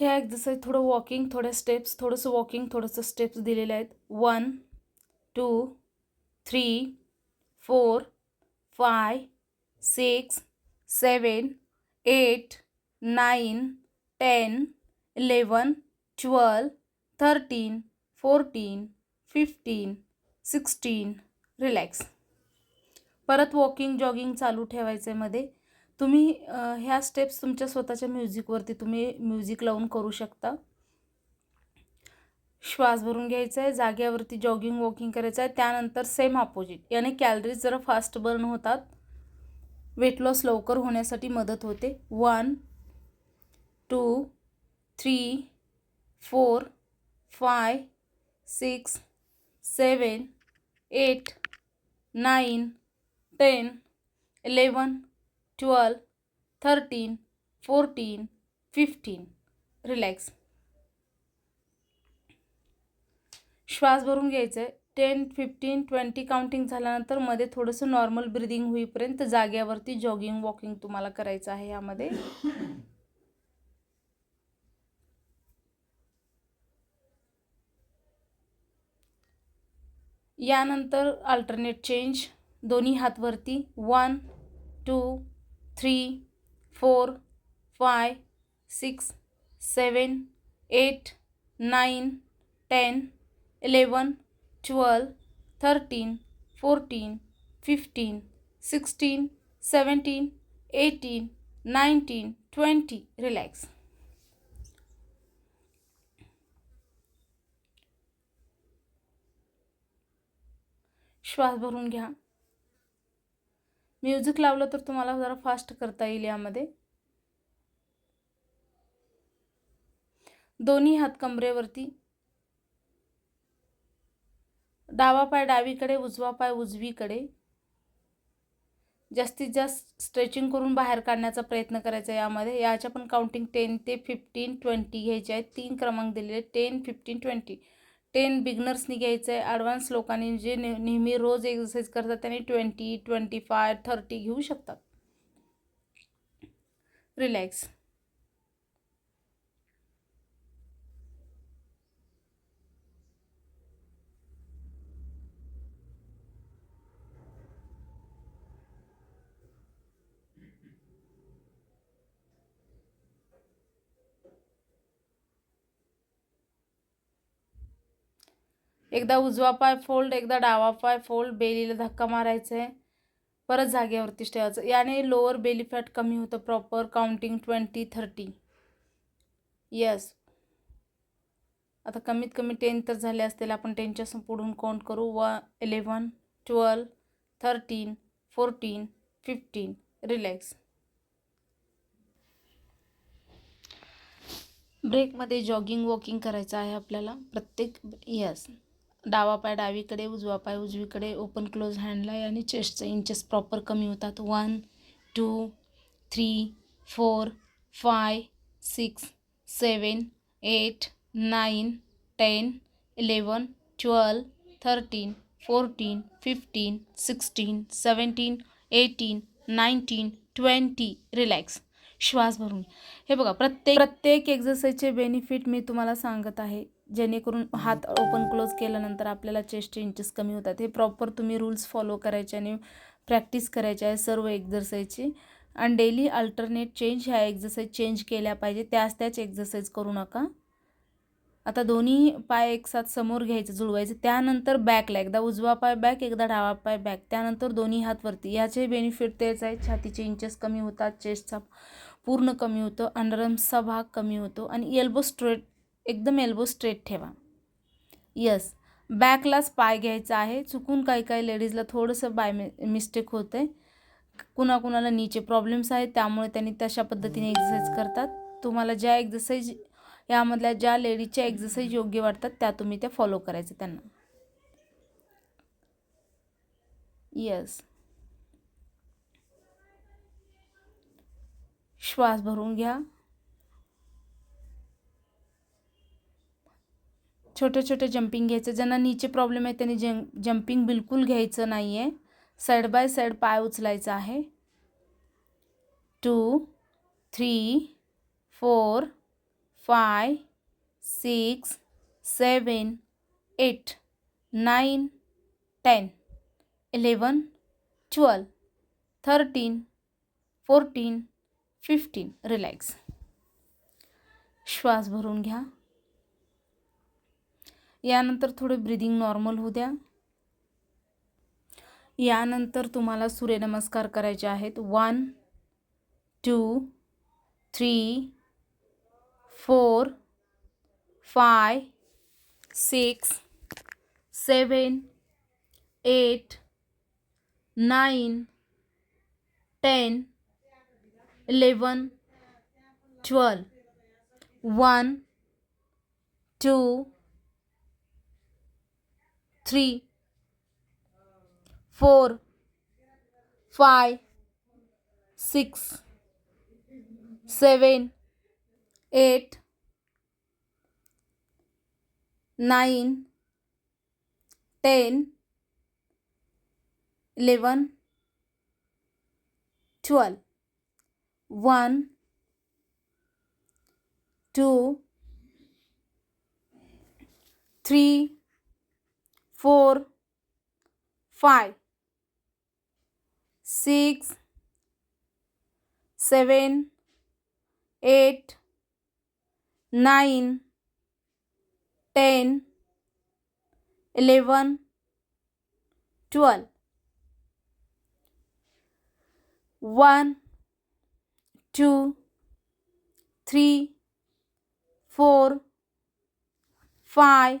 ह्या एक्झरसाईज थोडं वॉकिंग थोड्या स्टेप्स थोडंसं वॉकिंग थोडंसं स्टेप्स दिलेले आहेत. One two three four five six seven eight nine ten eleven twelve thirteen fourteen fifteen sixteen relax परत वॉकिंग जॉगिंग चालू ठेवायचं आहे मध्ये. तुम्ही ह्या स्टेप्स तुमच्या स्वतःच्या म्युझिकवरती तुम्ही म्युझिक लावून करू शकता. श्वास भरून घ्यायचा आहे जाग्यावरती जॉगिंग वॉकिंग करायचं आहे त्यानंतर सेम ऑपोजिट याने कॅलरीज जरा फास्ट बर्न होतात. वेट लॉस लवकर होण्यासाठी मदत होते. One two three four five six seven eight nine ten eleven twelve thirteen fourteen fifteen. Relax श्वास भरून घ्यायचं आहे टेन फिफ्टीन ट्वेंटी काउंटिंग झाल्यानंतरमध्ये थोडंसं नॉर्मल ब्रिदिंग होईपर्यंत जाग्यावरती जॉगिंग वॉकिंग तुम्हाला करायचं आहे यामध्ये. यानंतर अल्टरनेट चेंज दोन्ही हातवरती. One two three, four, five, six, seven, eight, nine, ten, eleven, twelve, thirteen, fourteen, fifteen, sixteen, seventeen, eighteen, nineteen, twenty, relax. श्वास भरून घ्या। म्युझिक लावलं तर तुम्हाला जरा फास्ट करता येईल यामध्ये. दोन्ही हात कमरेवरती. डावा पाय डावीकडे उजवा पाय उजवीकडे. जास्तीत जास्त स्ट्रेचिंग करून बाहेर काढण्याचा प्रयत्न करायचा यामध्ये. याच्या पण काउंटिंग टेन ते फिफ्टीन ट्वेंटी घ्यायचे आहेत. तीन क्रमांक दिलेले टेन फिफ्टीन ट्वेंटी टेन बिगनर्सनी घ्यायचं आहे ॲडव्हान्स लोकांनी जे ने नेहमी रोज एक्सरसाइज करतात त्यांनी ट्वेंटी ट्वेंटी फाय थर्टी घेऊ शकतात. रिलॅक्स एकदा उजवा पाय फोल्ड एकदा डावा पाय फोल्ड बेलीला धक्का मारायचा. आहे परत जागेवरतीच ठेवायचं. याने लोअर बेली फॅट कमी होतं proper counting twenty thirty yes आता कमीत कमी टेन तर झाले असतील. आपण टेनच्या पुढून काउंट करू. व eleven twelve thirteen fourteen fifteen relax ब्रेकमध्ये जॉगिंग वॉकिंग करायचं आहे आपल्याला. प्रत्येक यस डावा पाय डावीकडे उजवा पाय उजवीकडे ओपन क्लोज हँडला आणि चेस्टचे इंचेस प्रॉपर कमी होतात. One two three four five six seven eight nine ten eleven twelve thirteen fourteen fifteen sixteen seventeen eighteen nineteen twenty relax श्वास भरून. हे बघा प्रत्येक प्रत्येक एक्झरसाईजचे बेनिफिट मी तुम्हाला सांगत आहे. जेणेकरून हात ओपन क्लोज केल्यानंतर आपल्याला चेस्ट इंचेस कमी होतात. हे प्रॉपर तुम्ही रूल्स फॉलो करायचे आणि प्रॅक्टिस करायचे आहे सर्व एक्झरसाईजची आणि डेली अल्टरनेट चेंज ह्या एक्झरसाईज चेंज केल्या पाहिजे. त्याच त्याच एक्झरसाईज करू नका. आता दोन्ही पाय एकसाथ समोर घ्यायचं जुळवायचं. त्यानंतर बॅकला एकदा उजवा पाय बॅक एकदा डावा पाय बॅक त्यानंतर दोन्ही हात वरती. याचे बेनिफिट तेच आहेत छातीचे इंचेस कमी होतात चेस्टचा पूर्ण कमी होतं अंडरआर्म्सचा भाग कमी होतो आणि एल्बो स्ट्रेट एकदम एल्बो स्ट्रेट ठेवा. यस बॅकलाच पाय घ्यायचा आहे. चुकून काही काही लेडीजला थोडंसं बाय मि मिस्टेक होतं आहे कुणाकुणाला नीचे प्रॉब्लेम्स आहेत त्यामुळे त्यांनी तशा पद्धतीने एक्झरसाईज करतात. तुम्हाला ज्या एक्झरसाईज यामधल्या ज्या लेडीजच्या एक्झरसाईज योग्य वाटतात त्या तुम्ही त्या फॉलो करायचं त्यांना. यस श्वास भरून घ्या. छोटे छोटे जंपिंग घ्यायचं. ज्यांना नीचे प्रॉब्लेम आहे त्यांनी जं जंपिंग बिलकुल घ्यायचं नाही आहे साईड बाय साईड पाय उचलायचा आहे. Two three four five six seven eight nine ten eleven twelve thirteen fourteen fifteen relax श्वास भरून घ्या. यानंतर थोडे ब्रिदिंग नॉर्मल होऊ द्या. यानंतर तुम्हाला सूर्यनमस्कार करायचे आहेत. One two three four five six seven eight nine ten eleven twelve one two three, four, five, six, seven, eight, nine, ten, eleven, twelve, one, two, three four, five, six, seven, eight, nine, ten, eleven, twelve. One, two, three, four, five,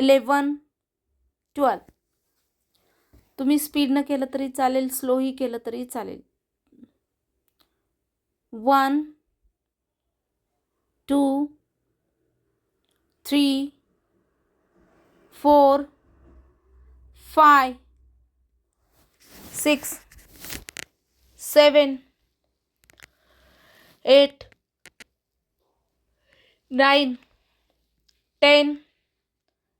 Eleven twelve. तुम्ही स्पीडनं केलं तरी चालेल स्लोही केलं तरी चालेल. One two three four five six seven eight nine ten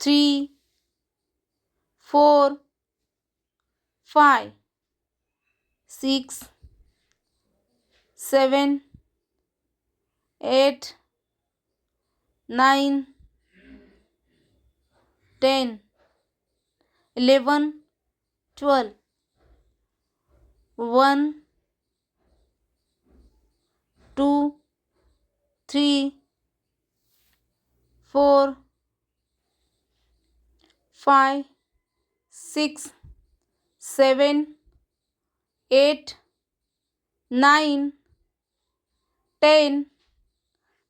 three, four, five, six, seven, eight, nine, ten, eleven, twelve, one, two, three, four. Five six seven eight nine ten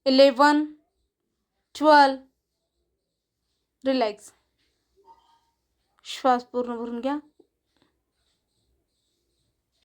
eleven twelve. Relax. श्वास पूर्ण भरून घ्या.